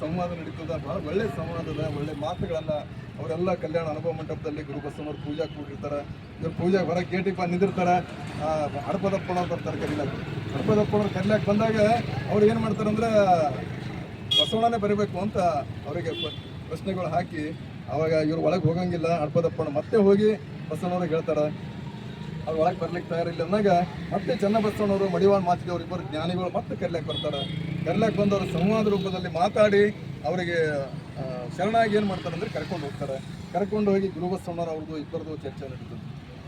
ಸಂವಾದ ನಡೀತದ, ಬಹಳ ಒಳ್ಳೆ ಸಂವಾದದ ಒಳ್ಳೆ ಮಾತುಗಳನ್ನ ಅವರೆಲ್ಲ ಕಲ್ಯಾಣ ಅನುಭವ ಮಂಟಪದಲ್ಲಿ ಗುರು ಬಸವರು ಪೂಜಾ ಕೂಡಿರ್ತಾರೆ ಇವ್ರು ಪೂಜೆ ಹೊರಗೆ ಗೇಟಿಗೆ ಬಂದು ನಿಂದಿರ್ತಾರೆ. ಹಡಪದಪ್ಪಣ ಬರ್ತಾರೆ ಕರಿಲಾಕ ಹಡಪದಪ್ಪಣ ಕರಿಲಾಕ ಬಂದಾಗ ಅವ್ರು ಏನು ಮಾಡ್ತಾರೆ ಅಂದ್ರೆ ಬಸವಣ್ಣನೇ ಬರಬೇಕು ಅಂತ ಅವರಿಗೆ ಪ್ರಶ್ನೆಗಳು ಹಾಕಿ, ಅವಾಗ ಇವ್ರು ಒಳಗೆ ಹೋಗಂಗಿಲ್ಲ ಹಡಪದಪ್ಪನ ಮತ್ತೆ ಹೋಗಿ ಬಸವಣ್ಣವ್ರಿಗೆ ಹೇಳ್ತಾರೆ. ಅವ್ರು ಒಳಗೆ ಬರ್ಲಿಕ್ಕೆ ತಯಾರಿಲ್ಲ ಅಂದಾಗ ಮತ್ತೆ ಚನ್ನಬಸವಣ್ಣವರು, ಮಡಿವಾಳ ಮಾತಿಗೆ ಇಬ್ಬರು ಜ್ಞಾನಿಗಳು ಮತ್ತೆ ಕರ್ಲಾಕ್ ಬರ್ತಾರೆ. ಕರ್ಲಾಕ್ ಬಂದವರು ಸಂವಾದ ರೂಪದಲ್ಲಿ ಮಾತಾಡಿ ಅವರಿಗೆ ಶರಣಾಗಿ ಏನು ಮಾಡ್ತಾರೆ ಅಂದರೆ ಕರ್ಕೊಂಡು ಹೋಗ್ತಾರೆ. ಕರ್ಕೊಂಡು ಹೋಗಿ ಗುರುಬಸವಣ್ಣರ ಅವ್ರದ್ದು ಇಬ್ಬರದು ಚರ್ಚೆ ನಡೀತದೆ.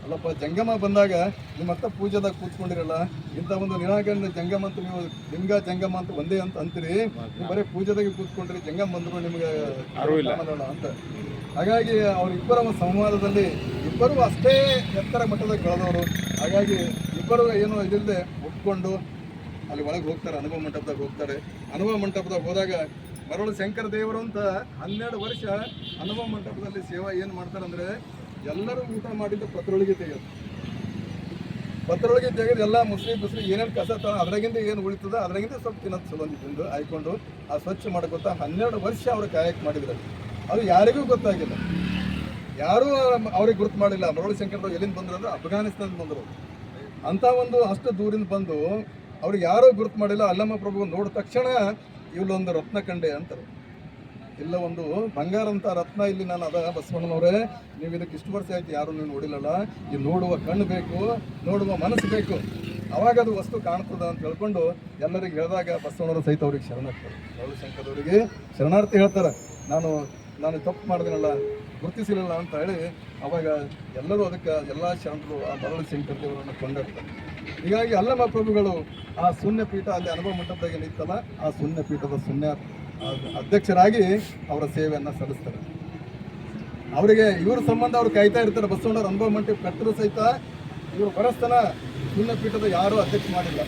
ಅಲ್ಲಪ್ಪ ಜಂಗಮ ಬಂದಾಗ ನಿಮ್ಮ ಅತ್ತ ಪೂಜೆದಾಗ ಕೂತ್ಕೊಂಡಿರಲ್ಲ ಇಂಥ ಒಂದು ನಿರಾಕರಣೆ ಜಂಗಮ ಅಂತ ನೀವು ಲಿಂಗ ಜಂಗಮ ಅಂತ ಒಂದೇ ಅಂತ ಅಂತೀರಿ. ನೀವು ಬರೀ ಪೂಜೆದಾಗೆ ಕೂತ್ಕೊಂಡ್ರಿ ಜಂಗಮ ಬಂದರು ನಿಮಗೆ ಅಂತ. ಹಾಗಾಗಿ ಅವರಿಬ್ಬರ ಒಂದು ಸಂವಾದದಲ್ಲಿ ಇಬ್ಬರು ಅಷ್ಟೇ ಎತ್ತರ ಮಟ್ಟದಾಗ ಬೆಳೆದವರು ಹಾಗಾಗಿ ಇಬ್ಬರು ಏನು ಇದಿಲ್ಲದೆ ಒಪ್ಕೊಂಡು ಅಲ್ಲಿ ಒಳಗೆ ಹೋಗ್ತಾರೆ, ಅನುಭವ ಮಂಟಪದಾಗ ಹೋಗ್ತಾರೆ. ಅನುಭವ ಮಂಟಪದಾಗ ಹೋದಾಗ ಮರಳು ಶಂಕರ ದೇವರು ಅಂತ ಹನ್ನೆರಡು ವರ್ಷ ಅನುಭವ ಮಂಟಪದಲ್ಲಿ ಸೇವಾ ಏನು ಮಾಡ್ತಾರೆ ಅಂದರೆ ಎಲ್ಲರೂ ಊಟ ಮಾಡಿದ್ದು ಪತ್ರೊಳಗೆ ತೆಗೆಯೋದು. ಪತ್ರೊಳಗೆ ತೆಗೆದು ಎಲ್ಲ ಮುಸ್ಲಿಂ, ಮುಸ್ಲಿ ಏನೇನು ಕಸ ತ, ಅದ್ರಾಗಿಂದ ಏನು ಉಳಿತದ ಅದ್ರಾಗಿಂದ ಸ್ವಲ್ಪ ತಿನ್ನೋದು ಚಲೋ ತಿಂದು ಆಯ್ಕೊಂಡು ಆ ಸ್ವಚ್ಛ ಮಾಡ್ಕೊತಾ ಹನ್ನೆರಡು ವರ್ಷ ಅವ್ರು ಕಾಯಕ್ ಮಾಡಿದ್ರು ಅದು ಯಾರಿಗೂ ಗೊತ್ತಾಗಿಲ್ಲ. ಯಾರೂ ಅವ್ರಿಗೆ ಗುರುತು ಮಾಡಿಲ್ಲ. ಮರಳು ಶಂಕರದವ್ರು ಎಲ್ಲಿಂದ ಬಂದ್ರು ಅಂದ್ರೆ ಅಫ್ಘಾನಿಸ್ತಾನದಿಂದ ಬಂದರು. ಅಂತ ಒಂದು ಅಷ್ಟು ದೂರಿಂದ ಬಂದು ಅವ್ರಿಗೆ ಯಾರೋ ಗುರುತು ಮಾಡಿಲ್ಲ, ಅಲ್ಲಮ್ಮ ಪ್ರಭು ನೋಡಿದ ತಕ್ಷಣ ಇಲ್ಲೊಂದು ರತ್ನ ಕಂಡೆ ಅಂತಾರೆ. ಇಲ್ಲ ಒಂದು ಬಂಗಾರ ಅಂತ ರತ್ನ ಇಲ್ಲಿ ನಾನು ಅದ ಬಸವಣ್ಣನವರೇ, ನೀವು ಇದಕ್ಕೆ ಇಷ್ಟು ವರ್ಷ ಆಯ್ತು ಯಾರು ನೀವು ನೋಡಿಲ್ಲಲ್ಲ ಈ ನೋಡುವ ಕಣ್ಣು ಬೇಕು, ನೋಡುವ ಮನಸ್ಸು ಬೇಕು. ಅವಾಗ ಅದು ವಸ್ತು ಕಾಣ್ತದ ಅಂತ ಹೇಳ್ಕೊಂಡು ಎಲ್ಲರಿಗೆ ಹೇಳಿದಾಗ ಬಸವಣ್ಣವರು ಸಹಿತ ಅವ್ರಿಗೆ ಶರಣಾಗ್ತಾರೆ. ಮರಳು ಶಂಕರದವರಿಗೆ ಶರಣಾರ್ಥಿ ಹೇಳ್ತಾರೆ. ನಾನು ನಾನು ತಪ್ಪು ಮಾಡಿದ್ರಲ್ಲ ಗುರುತಿಸಿರಲಿಲ್ಲ ಅಂತ ಹೇಳಿ ಅವಾಗ ಎಲ್ಲರೂ ಅದಕ್ಕೆ ಎಲ್ಲ ಶಾಂತರು ಆ ಮರಳು ಶಂಕರದೇವರನ್ನು ಕೊಂಡಿರ್ತಾರೆ ಹೀಗಾಗಿ ಅಲ್ಲಮ ಪ್ರಭುಗಳು ಆ ಶೂನ್ಯ ಪೀಠ ಅಲ್ಲಿ ಅನುಭವ ಮಂಟಪದಾಗ ನಿಂತಲ್ಲ, ಆ ಪೀಠದ ಶೂನ್ಯ ಅಧ್ಯಕ್ಷರಾಗಿ ಅವರ ಸೇವೆಯನ್ನು ಸಲ್ಲಿಸ್ತಾರೆ. ಅವರಿಗೆ ಇವ್ರ ಸಂಬಂಧ ಅವ್ರು ಕಾಯ್ತಾ ಇರ್ತಾರೆ, ಬಸವಣ್ಣವ್ರ ಅನುಭವ ಮಂಟಪ ಕಟ್ಟರು ಸಹಿತ ಇವರು ಬರಸ್ತನ ಶೂನ್ಯ ಪೀಠದ ಯಾರೂ ಅಧ್ಯಕ್ಷ ಮಾಡಿಲ್ಲ.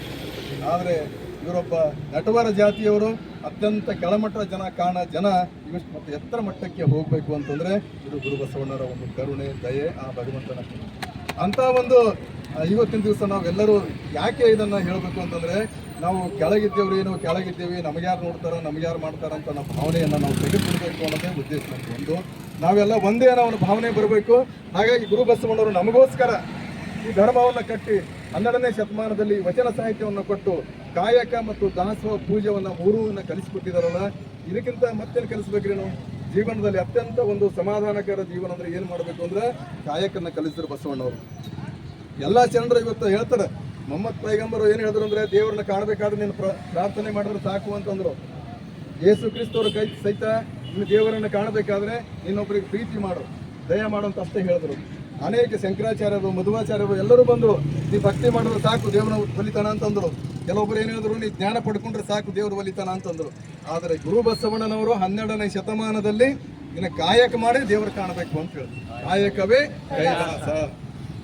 ಆದರೆ ಇವರೊಬ್ಬ ನಟವರ ಜಾತಿಯವರು ಅತ್ಯಂತ ಕೆಳಮಟ್ಟದ ಜನ, ಕಾಣ ಜನ ಇವಿಷ್ಟು ಮತ್ತು ಎತ್ತರ ಮಟ್ಟಕ್ಕೆ ಹೋಗಬೇಕು ಅಂತಂದ್ರೆ ಇದು ಗುರು ಬಸವಣ್ಣರ ಒಂದು ಕರುಣೆ, ದಯೆ, ಆ ಭಗವಂತನ. ಅಂತ ಒಂದು ಇವತ್ತಿನ ದಿವಸ ನಾವೆಲ್ಲರೂ ಯಾಕೆ ಇದನ್ನ ಹೇಳಬೇಕು ಅಂತಂದ್ರೆ ನಾವು ಕೆಳಗಿದ್ದೇವ್ರಿ ನಾವು ಕೆಳಗಿದ್ದೇವೆ, ನಮಗ್ಯಾರು ನೋಡ್ತಾರೋ, ನಮಗ್ಯಾರು ನಮಗೆ ಯಾರು ಮಾಡ್ತಾರ ಅಂತ ನಮ್ಮ ಭಾವನೆಯನ್ನ ನಾವು ತೆಗೆದುಕೊಳ್ಬೇಕು ಅನ್ನೋದೇ ಉದ್ದೇಶ ನಮಗೆ ಒಂದು ನಾವೆಲ್ಲ ಒಂದೇ ಅನ್ನೋ ಒಂದು ಭಾವನೆ ಬರಬೇಕು ಹಾಗಾಗಿ ಗುರು ಬಸವಣ್ಣವರು ನಮಗೋಸ್ಕರ ಈ ಧರ್ಮವನ್ನು ಕಟ್ಟಿ ಹನ್ನೆರಡನೇ ಶತಮಾನದಲ್ಲಿ ವಚನ ಸಾಹಿತ್ಯವನ್ನು ಕೊಟ್ಟು ಕಾಯಕ ಮತ್ತು ದಾಸೋಹ ಪೂಜೆಯನ್ನು ಮೂರನ್ನ ಕಲಿಸಿಕೊಟ್ಟಿದಾರಲ್ಲ ಇದಕ್ಕಿಂತ ಮತ್ತೇನು ಕಲಿಸ್ಬೇಕ್ರಿ ನಾವು? ಜೀವನದಲ್ಲಿ ಅತ್ಯಂತ ಒಂದು ಸಮಾಧಾನಕರ ಜೀವನ ಅಂದ್ರೆ ಏನು ಮಾಡಬೇಕು ಅಂದ್ರೆ ಕಾಯಕನ್ನ ಕಲಿಸಿದ್ರು ಬಸವಣ್ಣವರು. ಎಲ್ಲ ಜನರು ಇವತ್ತು ಹೇಳ್ತಾರೆ, ಮೊಹಮ್ಮದ್ ಪೈಗಂಬರು ಏನು ಹೇಳಿದ್ರು ಅಂದ್ರೆ, ದೇವರನ್ನ ಕಾಣಬೇಕಾದ್ರೆ ನೀನು ಪ್ರ- ಪ್ರಾರ್ಥನೆ ಮಾಡಿದ್ರೆ ಸಾಕು ಅಂತಂದ್ರು. ಯೇಸು ಕ್ರಿಸ್ತವರು ಕೈ ಸಹಿತ ನೀನು ದೇವರನ್ನ ಕಾಣಬೇಕಾದ್ರೆ ನೀನೊಬ್ಬರಿಗೆ ಪ್ರೀತಿ ಮಾಡು, ದಯ ಮಾಡು ಅಂತ ಅಷ್ಟೇ ಹೇಳಿದ್ರು. ಅನೇಕ ಶಂಕರಾಚಾರ್ಯರು, ಮಧುವಾಚಾರ್ಯರು ಎಲ್ಲರೂ ಬಂದರು, ನೀ ಭಕ್ತಿ ಮಾಡಿದ್ರೆ ಸಾಕು ದೇವರ ಒಲಿತಾನ ಅಂತಂದ್ರು. ಕೆಲವೊಬ್ಬರು ಏನು ನೀ ಜ್ಞಾನ ಪಡ್ಕೊಂಡ್ರೆ ಸಾಕು, ದೇವರು ಬಲಿತಾನ ಅಂತಂದ್ರು. ಆದರೆ ಗುರು ಬಸವಣ್ಣನವರು ಹನ್ನೆರಡನೇ ಶತಮಾನದಲ್ಲಿ ಇನ್ನು ಕಾಯಕ ಮಾಡಿ ದೇವರು ಕಾಣಬೇಕು ಅಂತ ಹೇಳಿದ್ರು. ಕಾಯಕವೇ ಕೈಲಾಸ.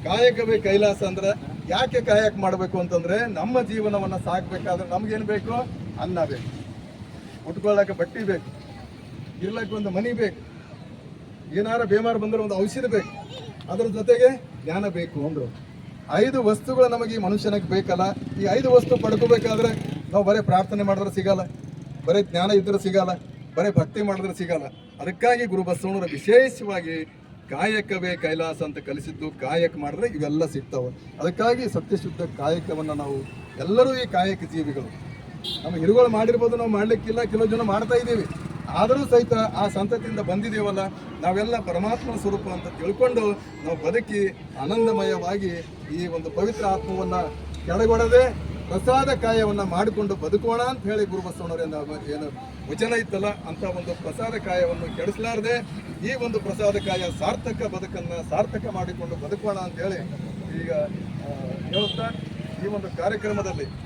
ಕಾಯಕವೇ ಕೈಲಾಸ ಅಂದ್ರೆ ಯಾಕೆ ಕಾಯಕ ಮಾಡಬೇಕು ಅಂತಂದ್ರೆ ನಮ್ಮ ಜೀವನವನ್ನ ಸಾಕ್ಬೇಕಾದ್ರೆ ನಮ್ಗೇನು ಬೇಕು? ಅನ್ನ ಬೇಕು. ಉಟ್ಕೊಳ್ಳೋಕೆ ಬಟ್ಟೆ ಬೇಕು. ಇರ್ಲಕ್ಕೆ ಒಂದು ಮನಿ ಬೇಕು. ಏನಾರ ಬೇಮಾರ ಬಂದ್ರೆ ಒಂದು ಔಷಧಿ ಬೇಕು. ಅದ್ರ ಜೊತೆಗೆ ಜ್ಞಾನ ಬೇಕು ಅಂದ್ರು. ಐದು ವಸ್ತುಗಳು ನಮಗೆ ಈ ಮನುಷ್ಯನಿಗೆ ಬೇಕಲ್ಲ, ಈ ಐದು ವಸ್ತು ಪಡ್ಕೋಬೇಕಾದ್ರೆ ನಾವು ಬರೀ ಪ್ರಾರ್ಥನೆ ಮಾಡಿದ್ರೆ ಸಿಗಲ್ಲ, ಬರೀ ಜ್ಞಾನ ಇದ್ರೆ ಸಿಗಲ್ಲ, ಬರೀ ಭಕ್ತಿ ಮಾಡಿದ್ರೆ ಸಿಗಲ್ಲ. ಅದಕ್ಕಾಗಿ ಗುರು ಬಸವಣ್ಣರು ವಿಶೇಷವಾಗಿ ಕಾಯಕವೇ ಕೈಲಾಸ ಅಂತ ಕಲಿಸಿದ್ದು, ಕಾಯಕ ಮಾಡಿದ್ರೆ ಇವೆಲ್ಲ ಸಿಗ್ತಾವೆ. ಅದಕ್ಕಾಗಿ ಸತ್ಯಶುದ್ಧ ಕಾಯಕವನ್ನು ನಾವು ಎಲ್ಲರೂ ಈ ಕಾಯಕ ಜೀವಿಗಳು. ನಮ್ಮ ಹಿರುಗಳು ಮಾಡಿರ್ಬೋದು, ನಾವು ಮಾಡಲಿಕ್ಕಿಲ್ಲ ಕೆಲವು ಜನ ಮಾಡ್ತಾ ಇದ್ದೀವಿ. ಆದರೂ ಸಹಿತ ಆ ಸಂತತಿಯಿಂದ ಬಂದಿದ್ದೀವಲ್ಲ ನಾವೆಲ್ಲ ಪರಮಾತ್ಮನ ಸ್ವರೂಪ ಅಂತ ತಿಳ್ಕೊಂಡು ನಾವು ಬದುಕಿ ಆನಂದಮಯವಾಗಿ ಈ ಒಂದು ಪವಿತ್ರ ಆತ್ಮವನ್ನು ಕೆಳಗೊಡದೆ ಪ್ರಸಾದ ಕಾಯವನ್ನು ಮಾಡಿಕೊಂಡು ಬದುಕೋಣ ಅಂತ ಹೇಳಿ ಗುರುಬಸವಣ್ಣವರಿಂದ ಏನು ವಚನ ಇತ್ತಲ್ಲ, ಅಂತ ಒಂದು ಪ್ರಸಾದ ಕಾಯವನ್ನು ಕೆಡಿಸಲಾರದೆ ಈ ಒಂದು ಪ್ರಸಾದ ಕಾಯ ಸಾರ್ಥಕ ಬದುಕನ್ನು ಸಾರ್ಥಕ ಮಾಡಿಕೊಂಡು ಬದುಕೋಣ ಅಂತ ಹೇಳಿ ಈಗ ಹೇಳುತ್ತಾ ಈ ಒಂದು ಕಾರ್ಯಕ್ರಮದಲ್ಲಿ.